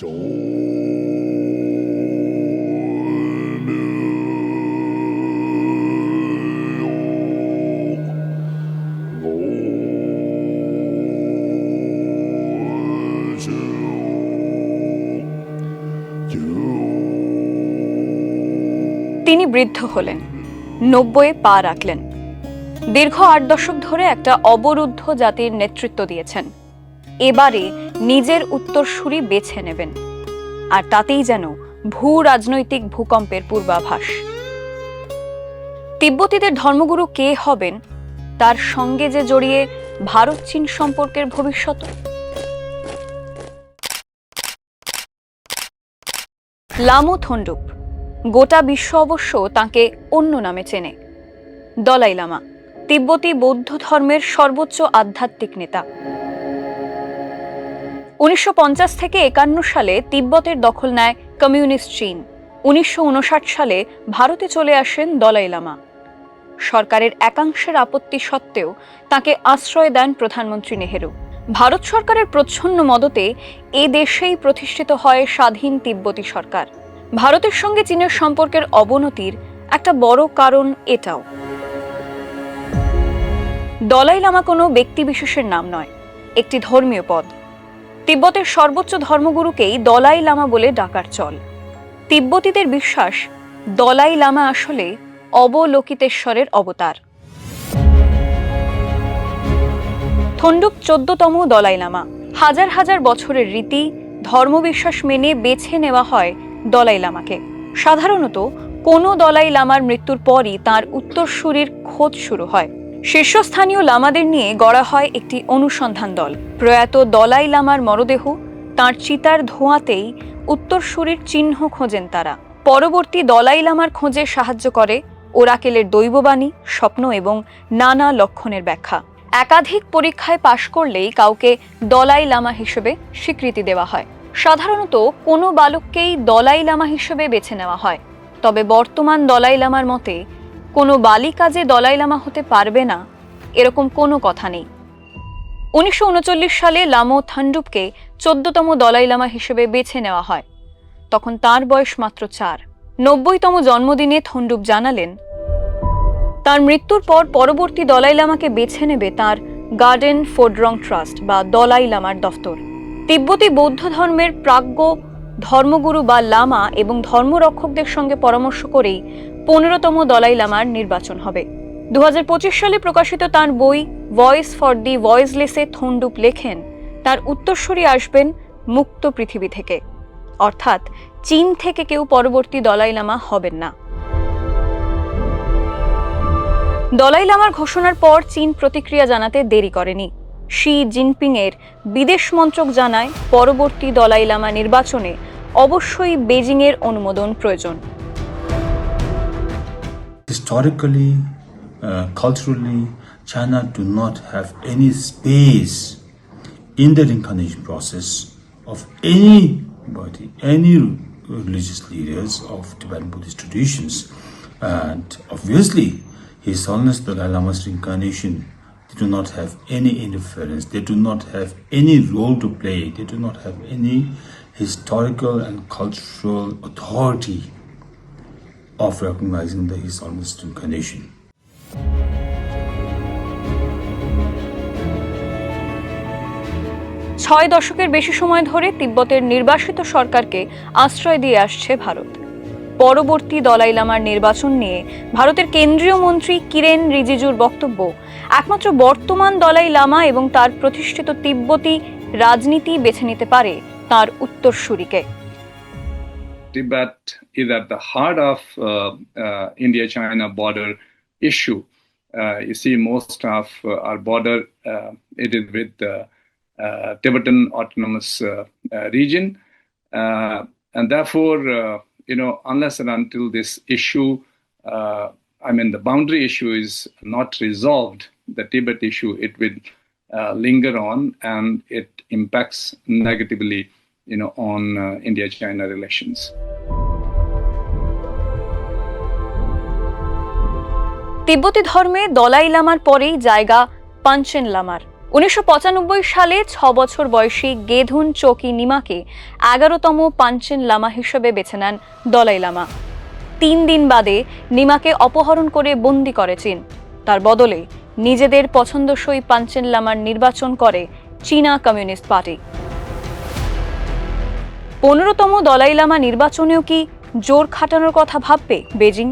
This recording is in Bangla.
তিনি বৃদ্ধ হলেন, নব্বইয়ে পা রাখলেন। দীর্ঘ আট দশক ধরে একটা অবরুদ্ধ জাতির নেতৃত্ব দিয়েছেন। এবারে নিজের উত্তরসূরি বেছে নেবেন। আর তাতেই যেন ভূ রাজনৈতিক ভূকম্পের পূর্বাভাস। তিব্বতীদের ধর্মগুরু কে হবেন, তার সঙ্গে যে জড়িয়ে ভারত চীন সম্পর্কের ভবিষ্যৎ? লামো থন্ডুপ, গোটা বিশ্ব অবশ্য তাকে অন্য নামে চেনে। দলাই লামা, তিব্বতী বৌদ্ধ ধর্মের সর্বোচ্চ আধ্যাত্মিক নেতা। উনিশশো পঞ্চাশ থেকে একান্ন সালে তিব্বতের দখল নেয় কমিউনিস্ট চীন। উনিশশো উনষাট সালে ভারতে চলে আসেন দলাই লামা। সরকারের একাংশের আপত্তি সত্ত্বেও তাকে আশ্রয় দেন প্রধানমন্ত্রী নেহেরু। ভারত সরকারের প্রচ্ছন্ন মদতে এ দেশেই প্রতিষ্ঠিত হয় স্বাধীন তিব্বতী সরকার। ভারতের সঙ্গে চীনের সম্পর্কের অবনতির একটা বড় কারণ এটাও। দলাই লামা কোনো ব্যক্তিবিশেষের নাম নয়, একটি ধর্মীয় পদ। তিব্বতের সর্বোচ্চ ধর্মগুরুকেই দলাই লামা বলে ডাকার চল। তিব্বতীদের বিশ্বাস, দলাই লামা আসলে অবলোকিতেশ্বরের অবতার। থন্ডুক চোদ্দতম দলাই লামা। হাজার হাজার বছরের রীতি, ধর্মবিশ্বাস মেনে বেছে নেওয়া হয় দলাই লামাকে। সাধারণত কোনো দলাই লামার মৃত্যুর পরই তার উত্তরসূরির খোঁজ শুরু হয়। শীর্ষস্থানীয় লামাদের নিয়ে গড়া হয় একটি অনুসন্ধান দল। প্রয়াত দলাই লামার মরদেহ তার চিতার ধোঁয়াতেই উত্তরসূরির চিহ্ন খোঁজেন তারা। পরবর্তী দলাই লামার খোঁজে সাহায্য করে ওরাকেলের দৈববাণী, স্বপ্ন এবং নানা লক্ষণের ব্যাখ্যা। একাধিক পরীক্ষায় পাশ করলেই কাউকে দলাই লামা হিসেবে স্বীকৃতি দেওয়া হয়। সাধারণত কোনো বালককেই দলাই লামা হিসেবে বেছে নেওয়া হয়। তবে বর্তমান দলাই লামার মতে কোনো বালিকা যে দলাই লামা হতে পারবে না, এরকম কোনো কথা নেই। উনিশশো উনচল্লিশ সালে লামো থান্ডুপকে চোদ্দতম দলাই লামা হিসেবে বেছে নেওয়া হয়। তখন তার বয়স মাত্র চার। নব্বইতম জন্মদিনে থন্ডুপ জানালেন, তার মৃত্যুর পর পরবর্তী দলাই লামাকে বেছে নেবে তার গার্ডেন ফোডরং ট্রাস্ট বা দলাই লামার দফতর। তিব্বতী বৌদ্ধ ধর্মের প্রাজ্ঞ ধর্মগুরু বা লামা এবং ধর্মরক্ষকদের সঙ্গে পরামর্শ করেই পনেরোতম দলাই লামার নির্বাচন হবে। দু হাজার পঁচিশ সালে প্রকাশিত তার বই ভয়েস ফর দি ভয়েসলেসে থন্ডুপ লেখেন, তার উত্তরসূরি আসবেন মুক্ত পৃথিবী থেকে। অর্থাৎ চীন থেকে কেউ পরবর্তী দলাই লামা হবেন না। দলাই লামার ঘোষণার পর চীন প্রতিক্রিয়া জানাতে দেরি করেনি। শি জিনপিং এর বিদেশ মন্ত্রক জানায়, পরবর্তী দলাই লামা নির্বাচনে অবশ্যই বেজিং এর অনুমোদন প্রয়োজন। Historically, uh, culturally, China do not have any space in the reincarnation process of anybody, any religious leaders of Tibetan Buddhist traditions. And obviously, His Holiness the Dalai Lama's reincarnation, they do not have any interference, they do not have any role to play, they do not have any historical and cultural authority of recognizing the His Holiness reincarnation. ছয় দশকের বেশি সময় ধরে তিব্বতের নির্বাসিত সরকারকে আশ্রয় দিয়ে আসছে ভারত পরবর্তী দলাই লামার নির্বাচন নিয়ে ভারতের কেন্দ্রীয় মন্ত্রী কিরেন রিজিজুর বক্তব্য, একমাত্র বর্তমান দলাই লামা এবং তার প্রতিষ্ঠিত তিব্বতী রাজনীতি বেছে নিতে পারে তার উত্তরসূরিকে Tibet is at the heart of uh, uh, India-China border issue. Uh, you see, most of uh, our border uh, it is with the uh, Tibetan Autonomous Region, and therefore, you know, unless and until this issue, I mean, the boundary issue is not resolved, the Tibet issue, it will linger on, and it impacts negatively, you know, on uh, India-China relations. তিব্বতী ধর্মে দলাই লামার পরেই জায়গা পাঞ্চেন লামার। উনিশশো সালে ছ বছর বয়সী গেধুন চোকি নিমাকে এগারোতম পাঞ্চেন লামা হিসেবে বেছে নেন দলাই লামা। তিন দিন বাদে নিমাকে অপহরণ করে বন্দি করে চীন। তার বদলে নিজেদের পছন্দসই পাঞ্চেন লামার নির্বাচন করে চীনা কমিউনিস্ট পার্টি। পনেরোতম দলাই লামা নির্বাচনেও কি জোর খাটানোর কথা ভাববে বেজিং?